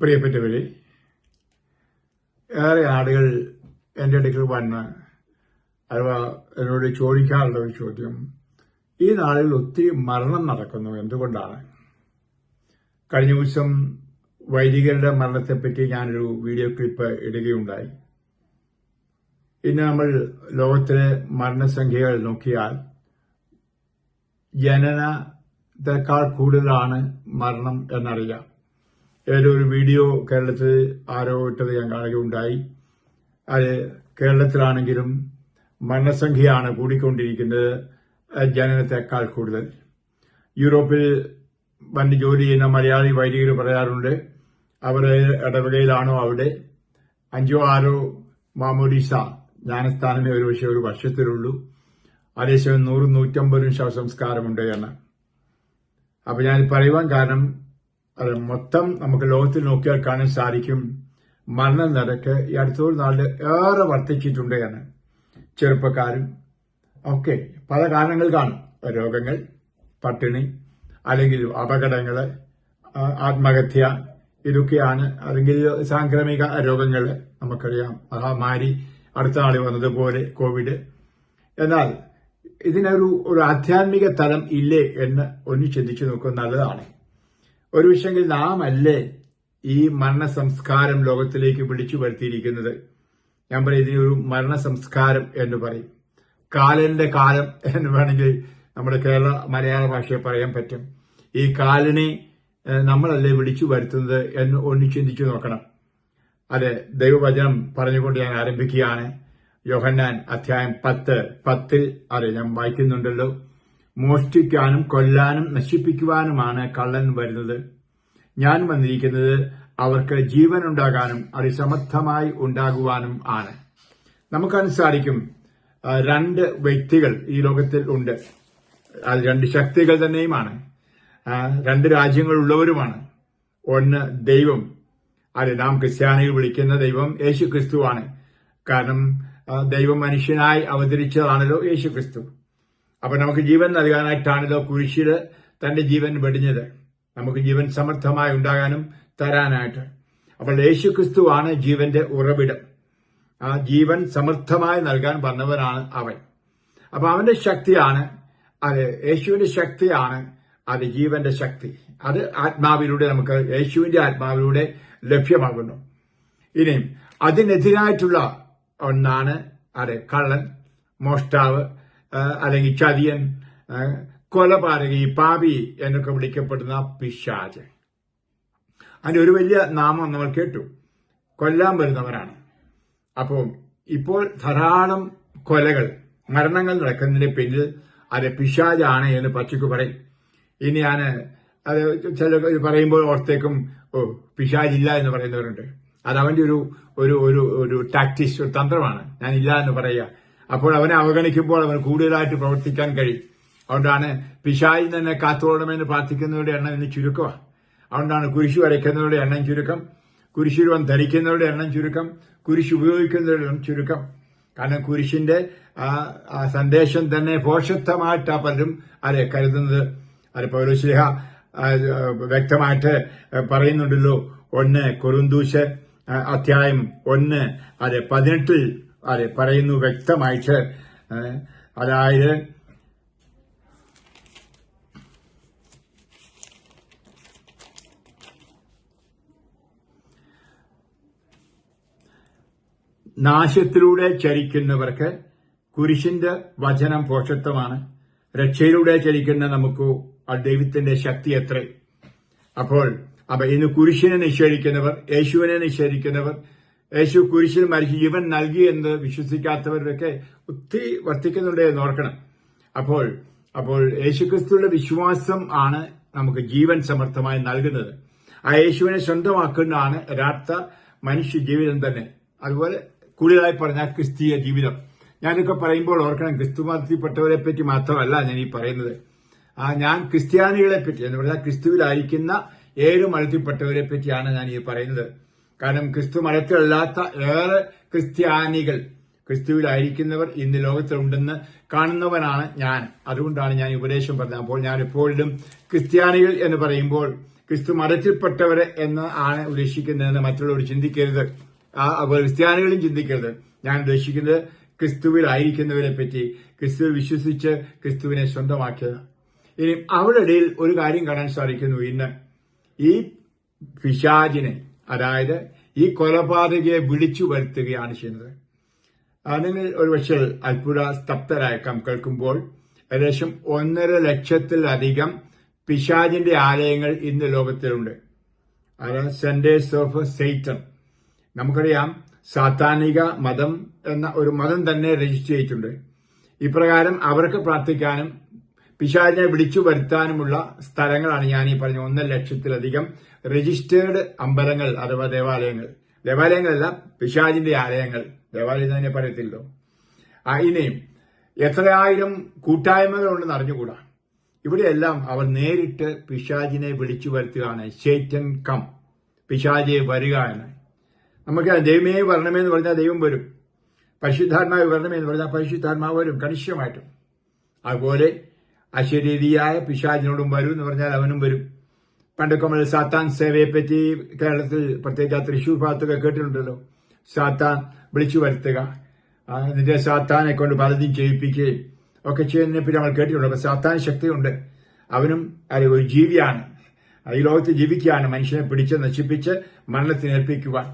പ്രിയപ്പെട്ടവരെ ഏറെ ആളുകൾ എന്റെ അടുക്കൽ വന്ന് അഥവാ എന്നോട് ചോദിക്കാറുള്ള ഒരു ചോദ്യം ഈ നാളിൽ ഒത്തിരി മരണം നടക്കുന്നു എന്തുകൊണ്ടാണ്? കഴിഞ്ഞ ദിവസം വൈദികരുടെ മരണത്തെപ്പറ്റി ഞാനൊരു വീഡിയോ ക്ലിപ്പ് ഇടുകയുണ്ടായി. ഇന്ന് നമ്മൾ ലോകത്തിലെ മരണസംഖ്യകൾ നോക്കിയാൽ ജനനത്തെക്കാൾ കൂടുതലാണ് മരണം എന്നറിയാം. ഏതൊരു വീഡിയോ കേരളത്തിൽ ആരോ ഇട്ടത് ഞാൻ കാണുകയുണ്ടായി. അത് കേരളത്തിലാണെങ്കിലും മരണസംഖ്യയാണ് കൂടിക്കൊണ്ടിരിക്കുന്നത്. ജനനത്തെക്കാൾ കൂടുതൽ. യൂറോപ്പിൽ വന്ന് ജോലി ചെയ്യുന്ന മലയാളി വൈദികർ പറയാറുണ്ട് അവരെ ഇടവകയിലാണോ അവിടെ? അഞ്ചോ ആറോ മാമോഡിസ ജ്ഞാനസ്ഥാനമേ ഒരു പക്ഷേ ഒരു വർഷത്തിലുള്ളൂ. അതേസമയം നൂറും നൂറ്റമ്പതും ശവസംസ്കാരമുണ്ട് എന്ന്. അപ്പൊ ഞാൻ പറയുവാൻ കാരണം അത് മൊത്തം നമുക്ക് ലോകത്തിൽ നോക്കിയാൽ കാണാൻ സാധിക്കും. മരണ നിരക്ക് ഈ അടുത്തൊരു നാളിൽ ഏറെ വർദ്ധിച്ചിട്ടുണ്ട് എന്ന് ചെറുപ്പക്കാരും ഒക്കെ പല കാരണങ്ങൾ കാണും. രോഗങ്ങൾ പട്ടിണി അല്ലെങ്കിൽ അപകടങ്ങൾ ആത്മഹത്യ ഇതൊക്കെയാണ്. അല്ലെങ്കിൽ സാംക്രമിക രോഗങ്ങൾ നമുക്കറിയാം. മഹാമാരി അടുത്ത നാളിൽ വന്നതുപോലെ കോവിഡ് എന്നാൽ ഇതിനൊരു ഒരു ആധ്യാത്മിക തലം ഇല്ലേ എന്ന് ഒന്ന് ചിന്തിച്ചു നോക്കുന്നത് നല്ലതാണ്. ഒരു വിഷയെങ്കിൽ നാം അല്ലേ ഈ മരണ സംസ്കാരം ലോകത്തിലേക്ക് വിളിച്ചു വരുത്തിയിരിക്കുന്നത്? ഞാൻ പറയും ഇതിനൊരു മരണ സംസ്കാരം എന്ന് പറയും. കാലന്റെ കാലം എന്ന് വേണമെങ്കിൽ നമ്മുടെ കേരള മലയാള ഭാഷയെ പറയാൻ പറ്റും. ഈ കാലിനെ നമ്മളല്ലേ വിളിച്ചു വരുത്തുന്നത് എന്ന് ഒന്ന് ചിന്തിച്ചു നോക്കണം. അതെ ദൈവവചനം പറഞ്ഞുകൊണ്ട് ഞാൻ ആരംഭിക്കുകയാണ്. യോഹന്നാൻ അധ്യായം പത്ത് പത്തിൽ അതെ ഞാൻ വായിക്കുന്നുണ്ടല്ലോ. മോഷ്ടിക്കാനും കൊല്ലാനും നശിപ്പിക്കുവാനുമാണ് കള്ളൻ വരുന്നത്. ഞാൻ വന്നിരിക്കുന്നത് അവർക്ക് ജീവൻ ഉണ്ടാകാനും അത് സമർത്ഥമായി ഉണ്ടാകുവാനും ആണ്. നമുക്കനുസാരിക്കും രണ്ട് വ്യക്തികൾ ഈ ലോകത്തിൽ ഉണ്ട്. അത് രണ്ട് ശക്തികൾ തന്നെയുമാണ്. രണ്ട് രാജ്യങ്ങളുള്ളവരുമാണ്. ഒന്ന് ദൈവം അത് നാം ക്രിസ്ത്യാനികൾ വിളിക്കുന്ന ദൈവം യേശു ക്രിസ്തുവാണ് കാരണം ദൈവം മനുഷ്യനായി അവതരിച്ചതാണല്ലോ യേശു ക്രിസ്തു അപ്പൊ നമുക്ക് ജീവൻ നൽകാനായിട്ടാണല്ലോ കുരിശിൽ തന്റെ ജീവൻ വെടിഞ്ഞത്. നമുക്ക് ജീവൻ സമർത്ഥമായി ഉണ്ടാകാനും തരാനായിട്ട്. അപ്പോൾ യേശു ക്രിസ്തുവാണ് ജീവന്റെ ഉറവിടം. ആ ജീവൻ സമർത്ഥമായി നൽകാൻ വന്നവനാണ് അവൻ. അപ്പൊ അവന്റെ ശക്തിയാണ് അത് യേശുവിന്റെ ശക്തിയാണ് അത് ജീവന്റെ ശക്തി. അത് ആത്മാവിലൂടെ നമുക്ക് യേശുവിന്റെ ആത്മാവിലൂടെ ലഭ്യമാകുന്നു. ഇനിയും അതിനെതിരായിട്ടുള്ള ഒന്നാണ് അത് കള്ളൻ മോഷ്ടാവ് അല്ലെങ്കിൽ ചതിയൻ കൊലപാതക പാപി എന്നൊക്കെ വിളിക്കപ്പെടുന്ന പിശാജ് അതിന്റെ ഒരു വലിയ നാമം നമ്മൾ കേട്ടു. കൊല്ലാൻ വരുന്നവരാണ്. അപ്പോൾ ഇപ്പോൾ ധാരാളം കൊലകൾ മരണങ്ങൾ നടക്കുന്നതിന് പിന്നിൽ അത് പിശാജാണ് എന്ന് പച്ചക്ക് പറയും. ഇനി ഞാൻ അത് ചില പറയുമ്പോൾ ഓർത്തേക്കും ഓ പിശാജില്ല എന്ന് പറയുന്നവരുണ്ട്. അത് അവന്റെ ഒരു ഒരു ഒരു ടാക്ടിക്സ് ഒരു തന്ത്രമാണ്. ഞാൻ ഇല്ല എന്ന് പറയുക. അപ്പോൾ അവനെ അവഗണിക്കുമ്പോൾ അവന് കൂടുതലായിട്ട് പ്രവർത്തിക്കാൻ കഴിയും. അതുകൊണ്ടാണ് പിശായി തന്നെ കാത്തോളണമെന്ന് പ്രാർത്ഥിക്കുന്നവരുടെ എണ്ണം ഇന്ന് ചുരുക്കമാണ് അതുകൊണ്ടാണ് കുരിശു വരയ്ക്കുന്നവരുടെ എണ്ണം ചുരുക്കം. കുരിശുരുവം ധരിക്കുന്നവരുടെ എണ്ണം ചുരുക്കം. കുരിശ് ഉപയോഗിക്കുന്നവരുടെ എണ്ണം ചുരുക്കം. കാരണം കുരിശിന്റെ ആ സന്ദേശം തന്നെ പോഷത്വമായിട്ടാണ് പലരും അത് കരുതുന്നത്. അത് പൗരശ്ലേഹ വ്യക്തമായിട്ട് പറയുന്നുണ്ടല്ലോ. ഒന്ന് കുറുന്തൂശ് അധ്യായം ഒന്ന് അത് പതിനെട്ടിൽ അത് പറയുന്നു വ്യക്തമായിട്ട്. അതായത് നാശത്തിലൂടെ ചരിക്കുന്നവർക്ക് കുരിശിന്റെ വചനം പോഷത്വമാണ്. രക്ഷയിലൂടെ ചരിക്കുന്ന നമുക്ക് ആ ദൈവത്തിന്റെ ശക്തി എത്ര? അപ്പോൾ അപ്പൊ ഇന്ന് കുരിശിനെ നിഷേധിക്കുന്നവർ യേശുവിനെ നിഷേധിക്കുന്നവർ യേശു കുരിശിൽ മരിച്ചു ജീവൻ നൽകി എന്ന് വിശ്വസിക്കാത്തവരൊക്കെ ഒത്തിരി വർത്തിക്കുന്നുണ്ട് എന്ന് ഓർക്കണം. അപ്പോൾ അപ്പോൾ യേശുക്രിസ്തുവിന്റെ വിശ്വാസം ആണ് നമുക്ക് ജീവൻ സമർത്ഥമായി നൽകുന്നത്. ആ യേശുവിനെ സ്വന്തമാക്കുന്നതാണ് യഥാർത്ഥ മനുഷ്യ ജീവിതം തന്നെ. അതുപോലെ കൂടുതലായി പറഞ്ഞാൽ ക്രിസ്തീയ ജീവിതം. ഞാനൊക്കെ പറയുമ്പോൾ ഓർക്കണം ക്രിസ്തു മതത്തിൽപ്പെട്ടവരെ പറ്റി മാത്രമല്ല ഞാൻ ഈ പറയുന്നത്. ആ ഞാൻ ക്രിസ്ത്യാനികളെ പറ്റി എന്ന് പറഞ്ഞാൽ ക്രിസ്തുവിലായിരിക്കുന്ന ഏഴ് മതത്തിൽപ്പെട്ടവരെ പറ്റിയാണ് ഞാൻ ഈ പറയുന്നത്. കാരണം ക്രിസ്തു മതത്തിലല്ലാത്ത ഏറെ ക്രിസ്ത്യാനികൾ. ക്രിസ്തുവിലായിരിക്കുന്നവർ ഇന്ന് ലോകത്തിലുണ്ടെന്ന് കാണുന്നവനാണ് ഞാൻ. അതുകൊണ്ടാണ് ഞാൻ ഉപദേശം പറഞ്ഞത്. അപ്പോൾ ഞാൻ എപ്പോഴും ക്രിസ്ത്യാനികൾ എന്ന് പറയുമ്പോൾ ക്രിസ്തു മതത്തിൽപ്പെട്ടവരെ എന്ന് ആണ് ഉദ്ദേശിക്കുന്നതെന്ന് മറ്റുള്ളവർ ചിന്തിക്കരുത്. അതുപോലെ ക്രിസ്ത്യാനികളും ചിന്തിക്കരുത്. ഞാൻ ഉദ്ദേശിക്കുന്നത് ക്രിസ്തുവിലായിരിക്കുന്നവരെ പറ്റി ക്രിസ്തുവിൽ വിശ്വസിച്ച് ക്രിസ്തുവിനെ സ്വന്തമാക്കിയത്. ഇനി അവരുടെ ഇടയിൽ ഒരു കാര്യം കാണാൻ സാധിക്കുന്നു ഇന്ന്. ഈ പിശാചിനെ അതായത് ഈ കൊലപാതകയെ വിളിച്ചു വരുത്തുകയാണ് ചെയ്യുന്നത്. നിങ്ങൾ ഒരുപക്ഷെ അത്ഭുത സ്തബ്ധരായേക്കാം കേൾക്കുമ്പോൾ ഏകദേശം ഒന്നര ലക്ഷത്തിലധികം പിശാജിന്റെ ആലയങ്ങൾ ഇന്ന് ലോകത്തിലുണ്ട്. അത് സെന്റേഴ്സ് ഓഫ് സെയ്റ്റൺ നമുക്കറിയാം സാത്താനിക മതം എന്ന ഒരു മതം തന്നെ രജിസ്റ്റർ ചെയ്തിട്ടുണ്ട്. ഇപ്രകാരം അവർക്ക് പ്രാർത്ഥിക്കാനും പിശാചിനെ വിളിച്ചു വരുത്താനുമുള്ള സ്ഥലങ്ങളാണ് ഞാൻ ഈ പറഞ്ഞ ഒന്നര ലക്ഷത്തിലധികം രജിസ്റ്റേർഡ് അമ്പലങ്ങൾ അഥവാ ദേവാലയങ്ങൾ. ദേവാലയങ്ങളല്ല പിശാചിന്റെ ആലയങ്ങൾ. ദേവാലയം തന്നെ പറയത്തില്ലോ ആ ഇനിയും എത്രയായിരം കൂട്ടായ്മകളുണ്ടെന്ന് അറിഞ്ഞുകൂടാ. ഇവിടെയെല്ലാം അവർ നേരിട്ട് പിശാജിനെ വിളിച്ചു വരുത്തുകയാണ്. ശേറ്റൻ കം. പിശാജെ വരിക എന്ന്. നമുക്ക് ദൈവമേ വരണമെന്ന് പറഞ്ഞാൽ ദൈവം വരും. പരിശുദ്ധാത്മാവ് വരണമെന്ന് പറഞ്ഞാൽ പരിശുദ്ധാത്മാവ് വരും കണിശമായിട്ടും. അതുപോലെ അശരീരിയായ പിശാചിനോടും വരും എന്ന് പറഞ്ഞാൽ അവനും വരും. പണ്ടൊക്കെ നമ്മൾ സാത്താൻ സേവയെ പറ്റി കേരളത്തിൽ പ്രത്യേകിച്ച് തൃശ്ശൂർ ഭാഗത്തൊക്കെ കേട്ടിട്ടുണ്ടല്ലോ. സാത്താൻ വിളിച്ചു വരുത്തുക. നിന്റെ സാത്താനെ കൊണ്ട് പലതും ചെയ്യിപ്പിക്കുകയും ഒക്കെ ചെയ്യുന്നതിനെ പറ്റി നമ്മൾ കേട്ടിട്ടുണ്ട്. അപ്പൊ സാത്താൻ ശക്തിയുണ്ട്. അവനും അത് ഒരു ജീവിയാണ്. ഈ ലോകത്ത് ജീവിക്കുകയാണ് മനുഷ്യനെ പിടിച്ച് നശിപ്പിച്ച് മരണത്തിന് ഏൽപ്പിക്കുവാൻ.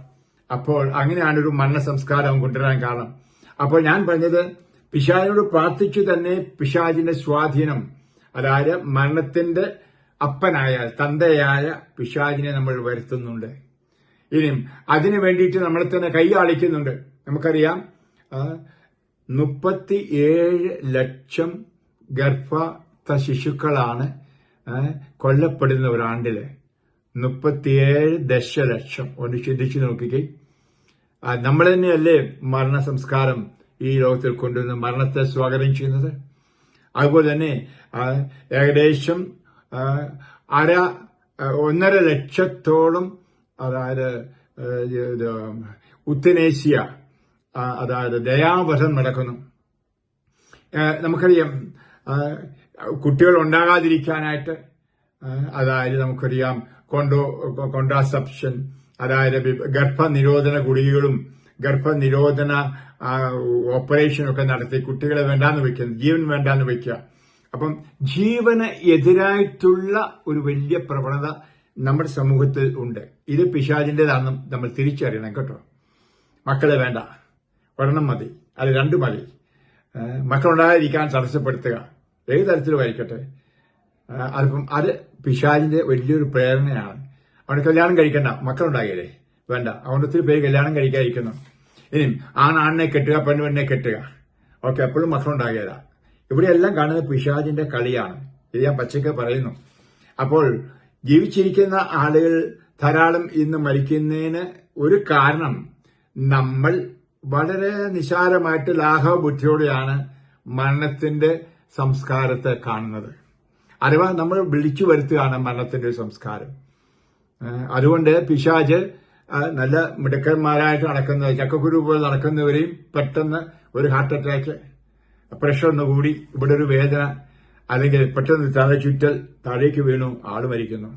അപ്പോൾ അങ്ങനെയാണ് ഒരു മരണ സംസ്കാരം കൊണ്ടുവരാൻ കാരണം. അപ്പോൾ ഞാൻ പറഞ്ഞത് പിശാചിനോട് പ്രാർത്ഥിച്ചു തന്നെ പിശാജിന്റെ സ്വാധീനം അതായത് മരണത്തിന്റെ അപ്പനായ തന്തയായ പിശാജിനെ നമ്മൾ വരുത്തുന്നുണ്ട്. ഇനിയും അതിനു വേണ്ടിയിട്ട് നമ്മളെ തന്നെ കൈയാളിക്കുന്നുണ്ട്. നമുക്കറിയാം മുപ്പത്തി ഏഴ് ലക്ഷം ഗർഭസ്ഥ ശിശുക്കളാണ് കൊല്ലപ്പെടുന്ന ഒരാണ്ടിൽ. മുപ്പത്തിയേഴ് ദശലക്ഷം. ഒന്ന് ചിന്തിച്ചു നോക്കിക്കേ. നമ്മൾ തന്നെയല്ലേ മരണ സംസ്കാരം ഈ ലോകത്തിൽ കൊണ്ടുവന്ന് മരണത്തെ സ്വാഗതം ചെയ്യുന്നത്? അതുപോലെ തന്നെ ഏകദേശം അര ഒന്നര ലക്ഷത്തോളം അതായത് ഉത്തനേഷ്യ അതായത് ദയാവധം നടക്കുന്നു. നമുക്കറിയാം കുട്ടികൾ ഉണ്ടാകാതിരിക്കാനായിട്ട് അതായത് നമുക്കറിയാം കൊണ്ടോ കോൺട്രാസെപ്ഷൻ അതായത് ഗർഭനിരോധന ഗുളികകളും ഗർഭനിരോധന ഓപ്പറേഷനൊക്കെ നടത്തി കുട്ടികളെ വേണ്ടാന്ന് വയ്ക്കുന്നത് ജീവൻ വേണ്ടാന്ന് വയ്ക്കുക. അപ്പം ജീവന് എതിരായിട്ടുള്ള ഒരു വലിയ പ്രവണത നമ്മുടെ സമൂഹത്തിൽ ഉണ്ട്. ഇത് പിശാചിന്റെതാണെന്നും നമ്മൾ തിരിച്ചറിയണം കേട്ടോ. മക്കളെ വേണ്ട. ഒരെണ്ണം മതി. അത് രണ്ട് മതി. മക്കളുണ്ടായിരിക്കാൻ തടസ്സപ്പെടുത്തുക. ഏത് തരത്തിലും ആയിരിക്കട്ടെ അതിപ്പം അത് പിശാചിന്റെ വലിയൊരു പ്രേരണയാണ്. അവന് കല്യാണം കഴിക്കണ്ട. മക്കളുണ്ടായില്ലേ വേണ്ട. അവൻ ഒത്തിരി പേര് കല്യാണം കഴിക്കാതിരിക്കുന്നു. ഇനിയും ആണാണിനെ കെട്ടുക പെണ്ണ് പെണ്ണെ കെട്ടുക. ഓക്കെ എപ്പോഴും മക്കളുണ്ടാകില്ല ഇവിടെയെല്ലാം കാണുന്നത് പിശാജിന്റെ കളിയാണ്. ഇത് ഞാൻ പച്ചക്ക് പറയുന്നു. അപ്പോൾ ജീവിച്ചിരിക്കുന്ന ആളുകൾ ധാരാളം ഇന്ന് മരിക്കുന്നതിന് ഒരു കാരണം നമ്മൾ വളരെ നിസാരമായിട്ട് ലാഘവ ബുദ്ധിയോടെയാണ് മരണത്തിന്റെ സംസ്കാരത്തെ കാണുന്നത്. അഥവാ നമ്മൾ വിളിച്ചു വരുത്തുകയാണ് മരണത്തിന്റെ ഒരു സംസ്കാരം. അതുകൊണ്ട് പിശാജ് നല്ല മിടുക്കന്മാരായിട്ട് നടക്കുന്ന ചക്കക്കുരു പോലെ നടക്കുന്നവരെയും പെട്ടെന്ന് ഒരു ഹാർട്ട് അറ്റാക്ക് പ്രഷർ ഒന്ന് കൂടി ഇവിടെ ഒരു വേദന അല്ലെങ്കിൽ പെട്ടെന്ന് തല ചുറ്റൽ താഴേക്ക് വീണു ആൾ മരിക്കുന്നു.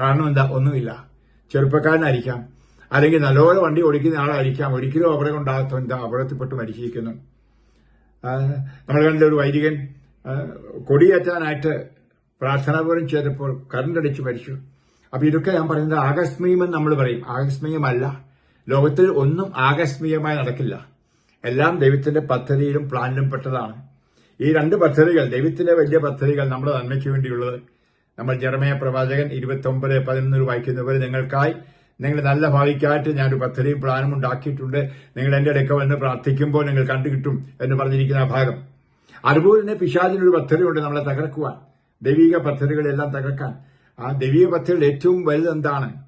കാരണം എന്താ? ഒന്നുമില്ല. ചെറുപ്പക്കാരനായിരിക്കാം. അല്ലെങ്കിൽ നല്ലപോലെ വണ്ടി ഓടിക്കുന്ന ആളായിരിക്കാം. ഒരിക്കലും അപകടം ഉണ്ടാകാത്ത എന്താ? അപകടത്തിൽപ്പെട്ട് മരിച്ചിരിക്കുന്നു. നമ്മൾ കണ്ട ഒരു വൈദികൻ കൊടിയേറ്റാനായിട്ട് പ്രാർത്ഥനാപൂർവം ചെയ്തപ്പോൾ കറണ്ട് അടിച്ച് മരിച്ചു. അപ്പൊ ഇതൊക്കെ ഞാൻ പറയുന്നത് ആകസ്മികമെന്ന് നമ്മൾ പറയും. ആകസ്മികമല്ല. ലോകത്തിൽ ഒന്നും ആകസ്മികമായി നടക്കില്ല. എല്ലാം ദൈവത്തിന്റെ പദ്ധതിയിലും പ്ലാനിലും പെട്ടതാണ്. ഈ രണ്ട് പദ്ധതികൾ ദൈവത്തിന്റെ വലിയ പദ്ധതികൾ നമ്മുടെ നന്മയ്ക്ക് വേണ്ടിയുള്ളത്. നമ്മൾ ജർമ്മയ പ്രവാചകൻ ഇരുപത്തി ഒമ്പത് പതിനൊന്നിൽ വായിക്കുന്നവർ നിങ്ങൾക്കായി നിങ്ങൾ നല്ല ഭാവിക്കായിട്ട് ഞാനൊരു പദ്ധതിയും പ്ലാനും ഉണ്ടാക്കിയിട്ടുണ്ട്. നിങ്ങൾ എന്റെ അടുക്ക വന്ന് പ്രാർത്ഥിക്കുമ്പോൾ നിങ്ങൾ കണ്ടുകിട്ടും എന്ന് പറഞ്ഞിരിക്കുന്ന ആ ഭാഗം. അതുപോലെ തന്നെ പിശാചിനൊരു പദ്ധതിയുണ്ട് നമ്മളെ തകർക്കുവാൻ. ദൈവിക പദ്ധതികളെല്ലാം തകർക്കാൻ. ആ ദൈവീയ പദ്ധതിയിൽ ഏറ്റവും വലുത് എന്താണ്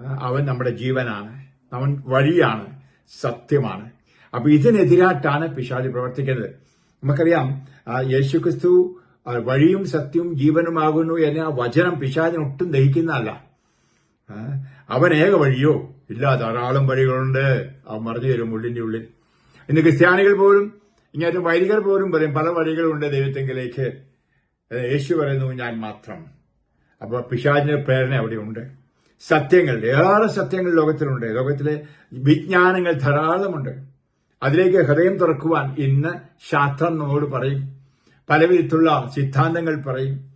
അവൻ നമ്മുടെ ജീവനാണ്. അവൻ വഴിയാണ്. സത്യമാണ്. അപ്പൊ ഇതിനെതിരായിട്ടാണ് പിശാചി പ്രവർത്തിക്കുന്നത്. നമുക്കറിയാം യേശു ക്രിസ്തു വഴിയും സത്യവും ജീവനുമാകുന്നു എന്ന വചനം പിശാചിന് ഒട്ടും ദഹിക്കുന്നതല്ല. അവൻ ഏക വഴിയോ? ഇല്ല ധാരാളം വഴികളുണ്ട്. അവൻ മറിഞ്ഞു തരും ഉള്ളിന്റെ ഉള്ളിൽ. ഇന്ന് ക്രിസ്ത്യാനികൾ പോലും ഇങ്ങനത്തെ വൈദികർ പോലും പറയും പല വഴികളുണ്ട് ദൈവത്തെങ്കിലേക്ക്. യേശു പറയുന്നു ഞാൻ മാത്രം. അപ്പോൾ പിശാചിന്റെ പ്രേരണ അവിടെയുണ്ട്. സത്യങ്ങൾ ഏറെ സത്യങ്ങൾ ലോകത്തിലുണ്ട്. ലോകത്തിലെ വിജ്ഞാനങ്ങൾ ധാരാളമുണ്ട്. അതിലേക്ക് ഹൃദയം തുറക്കുവാൻ ഇന്ന് ശാസ്ത്രം നമ്മോട് പറയും. പലവിധത്തിലുള്ള സിദ്ധാന്തങ്ങൾ പറയും.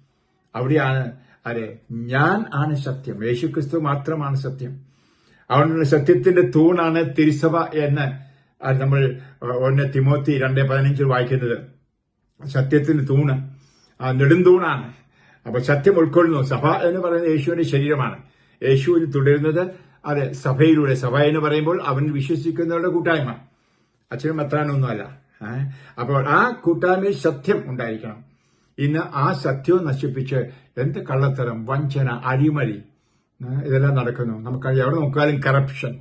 അവിടെയാണ് അതെ ഞാൻ ആണ് സത്യം. യേശുക്രിസ്തു മാത്രമാണ് സത്യം. അവിടെ സത്യത്തിന്റെ തൂണാണ് തിരുസഭ എന്ന് നമ്മൾ ഒന്ന് തിമോത്തി രണ്ട് പതിനഞ്ചിൽ വായിക്കുന്നത്. സത്യത്തിന്റെ തൂണ് ആ നെടുന്തൂണാണ് അപ്പൊ സത്യം ഉൾക്കൊള്ളുന്നു. സഭ എന്ന് പറയുന്നത് യേശുവിന്റെ ശരീരമാണ്. യേശുവിൽ തുടരുന്നത് അത് സഭയിലൂടെ. സഭ എന്ന് പറയുമ്പോൾ അവൻ വിശ്വസിക്കുന്നവരുടെ കൂട്ടായ്മ. അച്ഛനും മെത്രാനൊന്നുമല്ല ഏഹ് അപ്പോൾ ആ കൂട്ടായ്മയിൽ സത്യം ഉണ്ടായിരിക്കണം. ഇന്ന് ആ സത്യവും നശിപ്പിച്ച് എന്ത് കള്ളത്തരം വഞ്ചന അഴിമതി ഇതെല്ലാം നടക്കുന്നു. നമുക്ക് എവിടെ നോക്കാലും കറപ്ഷൻ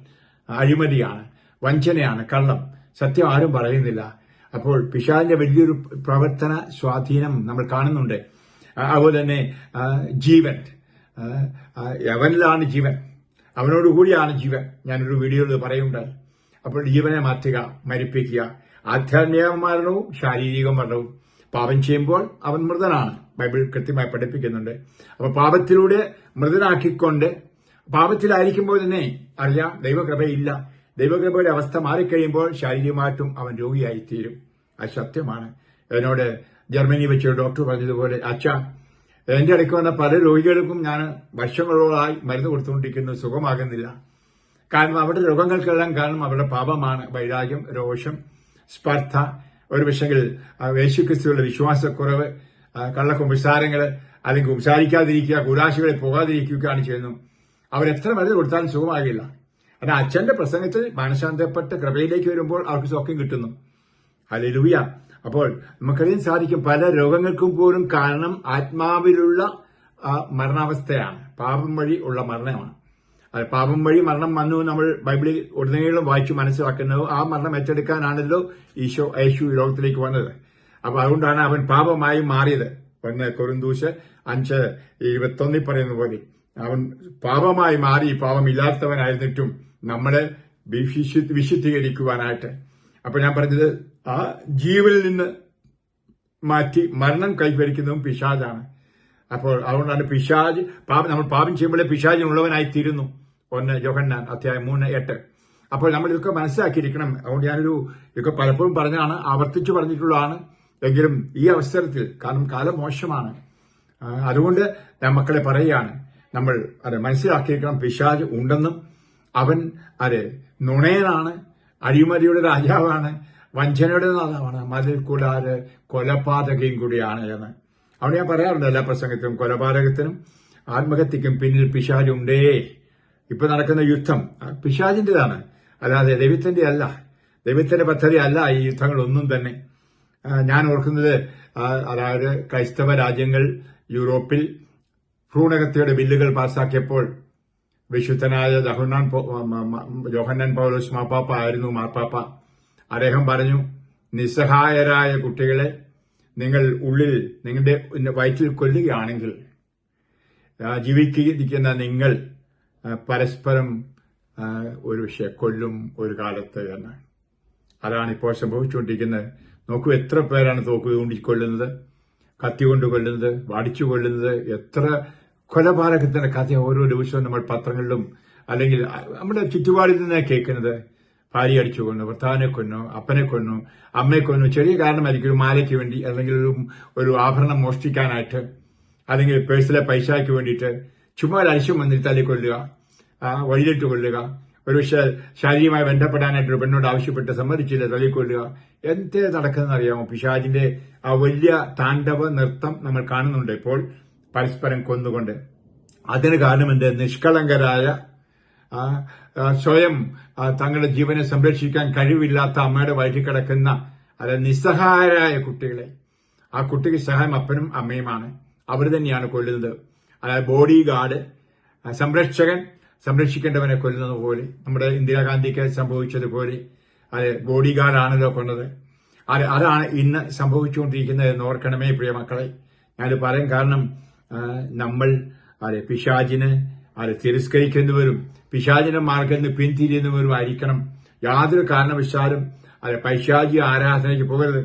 അഴിമതിയാണ് വഞ്ചനയാണ് കള്ളം. സത്യം ആരും പറയുന്നില്ല. അപ്പോൾ പിശാലിന്റെ വലിയൊരു പ്രവർത്തന സ്വാധീനം നമ്മൾ കാണുന്നുണ്ട്. അതുപോലെ തന്നെ ജീവൻ. എവനിലാണ് ജീവൻ. അവനോടുകൂടിയാണ് ജീവൻ. ഞാനൊരു വീഡിയോയിൽ പറയുന്നുണ്ട്. അപ്പോൾ ജീവനെ മാറ്റുക മരിപ്പിക്കുക. ആധ്യാത്മിക മരണവും ശാരീരിക മരണവും പാപം ചെയ്യുമ്പോൾ അവൻ മൃതനാണ്. ബൈബിൾ കൃത്യമായി പഠിപ്പിക്കുന്നുണ്ട്. അപ്പൊ പാപത്തിലൂടെ മൃതനാക്കിക്കൊണ്ട് പാപത്തിലായിരിക്കുമ്പോൾ തന്നെ അറിയാം ദൈവകൃപയില്ല. ദൈവകൃപയുടെ അവസ്ഥ മാറിക്കഴിയുമ്പോൾ ശാരീരികമായിട്ടും അവൻ രോഗിയായിത്തീരും. അത് സത്യമാണ്. എന്നോട് ജർമ്മനി വെച്ച് ഡോക്ടർ പറഞ്ഞതുപോലെ അച്ഛ എന്റെ ഇടയ്ക്ക് വന്ന പല രോഗികൾക്കും ഞാൻ വർഷങ്ങളോളായി മരുന്ന് കൊടുത്തുകൊണ്ടിരിക്കുന്നു സുഖമാകുന്നില്ല. കാരണം അവരുടെ രോഗങ്ങൾക്കെല്ലാം കാരണം അവരുടെ പാപമാണ് വൈരാഗ്യം രോഷം സ്പർദ്ധ. ഒരു പക്ഷെങ്കിൽ യേശുക്രിസ്തുവിന്റെ വിശ്വാസക്കുറവ് കള്ളക്കുംസാരങ്ങൾ അല്ലെങ്കിൽ ഉപസാരിക്കാതിരിക്കുക കുരാശികളെ പോകാതിരിക്കുകയാണ് ചെയ്യുന്നു. അവരെത്ര മരുന്ന് കൊടുത്താലും സുഖമാകില്ല. അത് അച്ഛന്റെ പ്രസംഗത്തിൽ മാനശാന്തപ്പെട്ട കൃപയിലേക്ക് വരുമ്പോൾ അവർക്ക് സൗഖ്യം കിട്ടുന്നു. ഹല്ലേലൂയ. അപ്പോൾ നമുക്കറിയാൻ സാധിക്കും പല രോഗങ്ങൾക്കും പോലും കാരണം ആത്മാവിലുള്ള മരണാവസ്ഥയാണ്. പാപം വഴി ഉള്ള മരണമാണ്. അത് പാപം വഴി മരണം വന്നു നമ്മൾ ബൈബിളിൽ ഉടനീളം വായിച്ചു മനസ്സിലാക്കുന്നത് ആ മരണം ഏറ്റെടുക്കാനാണല്ലോ ഈശോ യേശു ലോകത്തിലേക്ക് വന്നത്. അപ്പൊ അതുകൊണ്ടാണ് അവൻ പാപമായി മാറിയത്. ഒന്ന് കൊരുന്തൂശ് അഞ്ച് ഇരുപത്തൊന്നിൽ പറയുന്ന പോലെ അവൻ പാപമായി മാറി പാപമില്ലാത്തവനായിരുന്നിട്ടും നമ്മളെ വിശുദ്ധ വിശുദ്ധീകരിക്കുവാനായിട്ട്. അപ്പൊ ഞാൻ പറഞ്ഞത് ആ ജീവനിൽ നിന്ന് മാറ്റി മരണം കൈവരിക്കുന്നതും പിശാജാണ് അപ്പോൾ അതുകൊണ്ടാണ് പിശാജ് പാപം നമ്മൾ പാപം ചെയ്യുമ്പോഴേ പിശാജിനുള്ളവനായി തീരുന്നു ഒന്ന് ജോഹന്നാൻ അധ്യായം മൂന്ന് എട്ട്. അപ്പോൾ നമ്മൾ ഇതൊക്കെ മനസ്സിലാക്കിയിരിക്കണം. അതുകൊണ്ട് ഞാനൊരു ഇതൊക്കെ പലപ്പോഴും പറഞ്ഞാണ് ആവർത്തിച്ചു പറഞ്ഞിട്ടുള്ളതാണ്. എങ്കിലും ഈ അവസരത്തിൽ കാരണം കാലം മോശമാണ്. അതുകൊണ്ട് ഞാൻ മക്കളെ പറയുകയാണ് നമ്മൾ അത് മനസ്സിലാക്കിയിരിക്കണം. പിശാജ് ഉണ്ടെന്നും അവൻ അത് നുണയനാണ് അഴിമതിയുടെ രാജാവാണ് വഞ്ചനയുടെ നാളാണ്. മതിൽ കൂടാതെ കൊലപാതകയും കൂടിയാണ് എന്ന്. അവിടെ ഞാൻ പറയാറുണ്ട് എല്ലാ പ്രസംഗത്തിനും കൊലപാതകത്തിനും ആത്മഹത്യക്കും പിന്നിൽ പിശാജുണ്ടേ ഇപ്പൊ നടക്കുന്ന യുദ്ധം പിശാജിന്റേതാണ് അല്ലാതെ ദൈവത്തിന്റെ അല്ല. ദൈവത്തിന്റെ പദ്ധതി അല്ല ഈ യുദ്ധങ്ങളൊന്നും തന്നെ. ഞാൻ ഓർക്കുന്നത് അതായത് ക്രൈസ്തവ രാജ്യങ്ങൾ യൂറോപ്പിൽ ഭ്രൂണഹത്യയുടെ ബില്ലുകൾ പാസാക്കിയപ്പോൾ വിശുദ്ധനായ ജഹന്നാൻ ജോഹന്നാൻ പൗലോസ് മാപ്പാപ്പ ആയിരുന്നു മാപ്പാപ്പ അദ്ദേഹം പറഞ്ഞു നിസ്സഹായരായ കുട്ടികളെ നിങ്ങൾ ഉള്ളിൽ നിങ്ങളുടെ വയറ്റിൽ കൊല്ലുകയാണെങ്കിൽ ജീവിക്കുന്ന നിങ്ങൾ പരസ്പരം ഒരു കൊല്ലും ഒരു കാലത്ത് തന്നെ അതാണ് ഇപ്പോൾ സംഭവിച്ചുകൊണ്ടിരിക്കുന്നത്. നോക്കൂ എത്ര പേരാണ് തോക്ക് കൊണ്ടുകൊല്ലുന്നത് കത്തി കൊണ്ട് കൊല്ലുന്നത് വാടിച്ചു കൊല്ലുന്നത് എത്ര കൊലപാതകത്തിന്റെ കഥ ഓരോ ദിവസവും നമ്മൾ പത്രങ്ങളിലും അല്ലെങ്കിൽ നമ്മുടെ ചുറ്റുപാടിൽ നിന്നാണ് കേൾക്കുന്നത്. ഭാര്യ അടിച്ചു കൊന്നു ഭർത്താവിനെ കൊന്നു അപ്പനെ കൊന്നു അമ്മയെ കൊന്നു ചെറിയ കാരണമായിരിക്കും ഒരു മാലയ്ക്ക് വേണ്ടി അല്ലെങ്കിൽ ഒരു ഒരു ആഭരണം മോഷ്ടിക്കാനായിട്ട് അല്ലെങ്കിൽ പേഴ്സിലെ പൈസയ്ക്ക് വേണ്ടിയിട്ട് ചുമ്മാ ഒരു അരിശം വന്നിട്ട് തല്ലി കൊല്ലുക വഴിയിലിട്ട് കൊല്ലുക ഒരുപക്ഷെ ശാരീരികമായി ബന്ധപ്പെടാനായിട്ട് ഒരു പെണ്ണോട് ആവശ്യപ്പെട്ട് സമ്മതിച്ചില്ല തള്ളിക്കൊല്ലുക എന്തേ നടക്കുന്നതെന്ന് അറിയാമോ? പിശാജിന്റെ ആ വലിയ താണ്ഡവ നൃത്തം നമ്മൾ കാണുന്നുണ്ട് ഇപ്പോൾ പരസ്പരം കൊന്നുകൊണ്ട്. അതിന് കാരണം എന്ത്? നിഷ്കളങ്കരായ സ്വയം തങ്ങളുടെ ജീവനെ സംരക്ഷിക്കാൻ കഴിവില്ലാത്ത അമ്മയുടെ വയറ്റിൽ കിടക്കുന്ന അല്ല നിസ്സഹായരായ കുട്ടികളെ. ആ കുട്ടിക്ക് സഹായം അപ്പനും അമ്മയുമാണ്. അവർ തന്നെയാണ് കൊല്ലുന്നത്. അതായത് ബോഡി ഗാർഡ് സംരക്ഷകൻ സംരക്ഷിക്കേണ്ടവനെ കൊല്ലുന്നത് പോലെ നമ്മുടെ ഇന്ദിരാഗാന്ധിക്ക് സംഭവിച്ചതുപോലെ അത് ബോഡി ഗാർഡാണല്ലോ കൊന്നത്. അത് അതാണ് ഇന്ന് സംഭവിച്ചുകൊണ്ടിരിക്കുന്നത് എന്ന് ഓർക്കണമേ പ്രിയ മക്കളെ. ഞാൻ പറയും കാരണം നമ്മൾ അതെ പിശാചിന് അത് തിരസ്കരിക്കുന്നവരും പിശാചിന്റെ മാർഗത്തിൽ നിന്ന് പിന്തിരിയുന്നവരും ആയിരിക്കണം യാതൊരു കാരണവശാലും അത് പൈശാചി ആരാധനയ്ക്ക് പോകരുത്.